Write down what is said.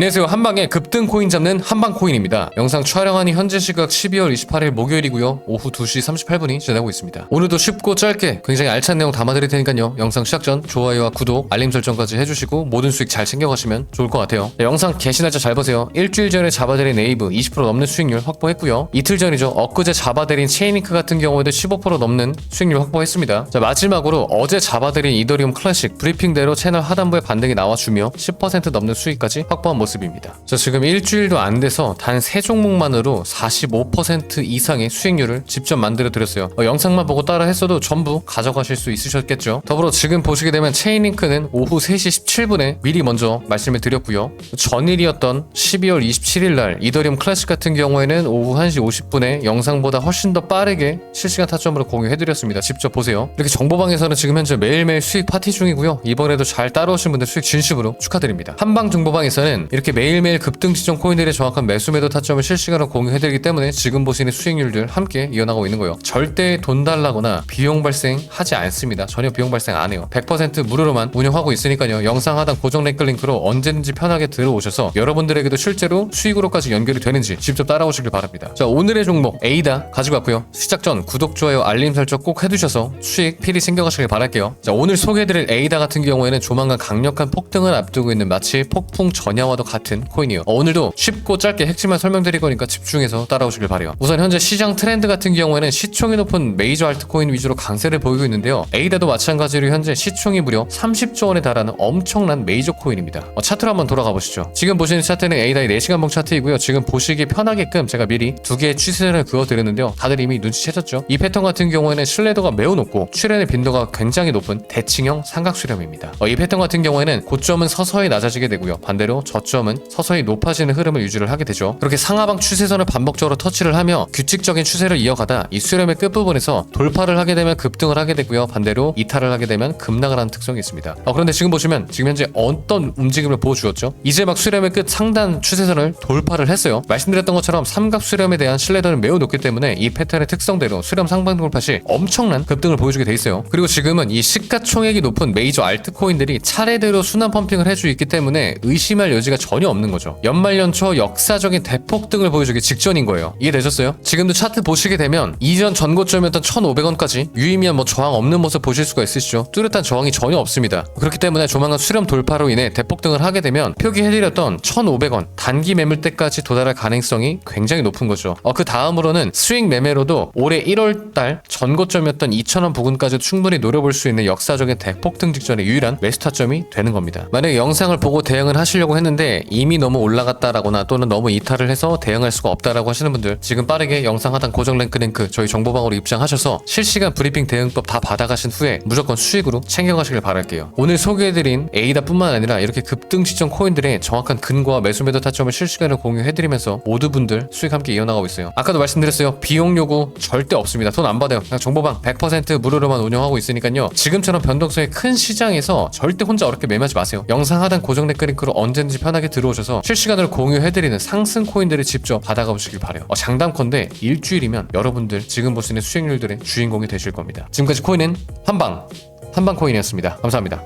안녕하세요. 한방에 급등 코인 잡는 한방 코인입니다. 영상 촬영하니 현재 시각 12월 28일 목요일이고요. 오후 2시 38분이 지나고 있습니다. 오늘도 쉽고 짧게 굉장히 알찬 내용 담아드릴 테니까요. 영상 시작 전 좋아요와 구독, 알림 설정까지 해주시고 모든 수익 잘 챙겨가시면 좋을 것 같아요. 네, 영상 개시 날짜 잘 보세요. 일주일 전에 잡아들인 네이브 20% 넘는 수익률 확보했고요. 이틀 전이죠. 엊그제 잡아들인 체인링크 같은 경우에도 15% 넘는 수익률 확보했습니다. 자 마지막으로 어제 잡아들인 이더리움 클래식 브리핑대로 채널 하단부에 반등이 나와주며 10% 넘는 수익까지 확보한 모습 입니다. 자 지금 일주일도 안 돼서 단 세 종목만으로 45% 이상의 수익률을 직접 만들어 드렸어요. 어, 영상만 보고 따라 했어도 전부 가져가실 수 있으셨겠죠. 더불어 지금 보시게 되면 체인링크는 오후 3시 17분에 미리 먼저 말씀을 드렸고요. 전일이었던 12월 27일 날 이더리움 클래식 같은 경우에는 오후 1시 50분에 영상보다 훨씬 더 빠르게 실시간 타점으로 공유해 드렸습니다. 직접 보세요. 이렇게 정보방에서는 지금 현재 매일매일 수익 파티 중이고요. 이번에도 잘 따라오신 분들 수익 진심으로 축하드립니다. 한방 정보방에서는 이렇게 매일매일 급등 지정 코인들의 정확한 매수 매도 타점을 실시간으로 공유해드리기 때문에 지금 보시는 수익률들 함께 이어나가고 있는 거예요. 절대 돈 달라거나 비용 발생하지 않습니다. 전혀 비용 발생 안 해요. 100% 무료로만 운영하고 있으니까요. 영상 하단 고정 랭크 링크로 언제든지 편하게 들어오셔서 여러분들에게도 실제로 수익으로까지 연결이 되는지 직접 따라오시길 바랍니다. 자 오늘의 종목 에이다 가지고 왔고요. 시작 전 구독, 좋아요, 알림 설정 꼭 해두셔서 수익 필히 챙겨가시길 바랄게요. 자 오늘 소개해드릴 에이다 같은 경우에는 조만간 강력한 폭등을 앞두고 있는 마치 폭풍 전야와 도 같은 코인이에요. 어, 오늘도 쉽고 짧게 핵심만 설명드릴 거니까 집중해서 따라오시길 바래요. 우선 현재 시장 트렌드 같은 경우에는 시총이 높은 메이저 알트코인 위주로 강세를 보이고 있는데요. 에이다도 마찬가지로 현재 시총이 무려 30조 원에 달하는 엄청난 메이저 코인입니다. 어, 차트로 한번 돌아가 보시죠. 지금 보시는 차트는 에이다의 4시간봉 차트이고요. 지금 보시기 편하게끔 제가 미리 두 개의 추세선을 그어드렸는데요. 다들 이미 눈치채셨죠? 이 패턴 같은 경우에는 신뢰도가 매우 높고 출현의 빈도가 굉장히 높은 대칭형 삼각 수렴입니다. 어, 이 패턴 같은 경우에는 고점은 서서히 낮아지게 되고요. 반대로 저점 은 서서히 높아지는 흐름을 유지를 하게 되죠. 그렇게 상하방 추세선을 반복적으로 터치를 하며 규칙적인 추세를 이어가다 이 수렴의 끝부분에서 돌파를 하게 되면 급등을 하게 되고요. 반대로 이탈을 하게 되면 급락을 하는 특성이 있습니다. 어, 그런데 지금 보시면 지금 현재 어떤 움직임을 보여주었죠? 이제 막 수렴의 끝 상단 추세선을 돌파를 했어요. 말씀드렸던 것처럼 삼각 수렴에 대한 신뢰도는 매우 높기 때문에 이 패턴의 특성대로 수렴 상방 돌파 시 엄청난 급등을 보여주게 돼 있어요. 그리고 지금은 이 시가총액이 높은 메이저 알트코인들이 차례대로 순환 펌핑을 해주고 있기 때문에 의심할 여지가 전혀 없는 거죠. 연말 연초 역사적인 대폭등을 보여주기 직전인 거예요. 이해되셨어요? 지금도 차트 보시게 되면 이전 전고점이었던 1,500원까지 유의미한 뭐 저항 없는 모습 보실 수가 있으시죠. 뚜렷한 저항이 전혀 없습니다. 그렇기 때문에 조만간 수렴 돌파로 인해 대폭등을 하게 되면 표기해드렸던 1,500원 단기 매물대까지 도달할 가능성이 굉장히 높은 거죠. 어, 그 다음으로는 수익 매매로도 올해 1월달 전고점이었던 2,000원 부근까지 충분히 노려볼 수 있는 역사적인 대폭등 직전의 유일한 매수 타점이 되는 겁니다. 만약에 영상을 보고 대응을 하시려고 했는데 이미 너무 올라갔다라거나 또는 너무 이탈을 해서 대응할 수가 없다라고 하시는 분들 지금 빠르게 영상 하단 고정 랭크 링크 저희 정보방으로 입장하셔서 실시간 브리핑 대응법 다 받아가신 후에 무조건 수익으로 챙겨가시길 바랄게요. 오늘 소개해드린 에이다뿐만 아니라 이렇게 급등 시점 코인들의 정확한 근거와 매수 매도 타점을 실시간으로 공유해드리면서 모두 분들 수익 함께 이어나가고 있어요. 아까도 말씀드렸어요. 비용 요구 절대 없습니다. 돈 안 받아요. 그냥 정보방 100% 무료로만 운영하고 있으니까요. 지금처럼 변동성이 큰 시장에서 절대 혼자 어렵게 매매하지 마세요. 영상 하단 고정 댓글 링크로 언제든지 편하게 들어오셔서 실시간으로 공유해드리는 상승 코인들을 직접 받아가 보시길 바래요. 어, 장담컨대 일주일이면 여러분들 지금 보시는 수익률들의 주인공이 되실 겁니다. 지금까지 코인은 한방 한방 코인이었습니다. 감사합니다.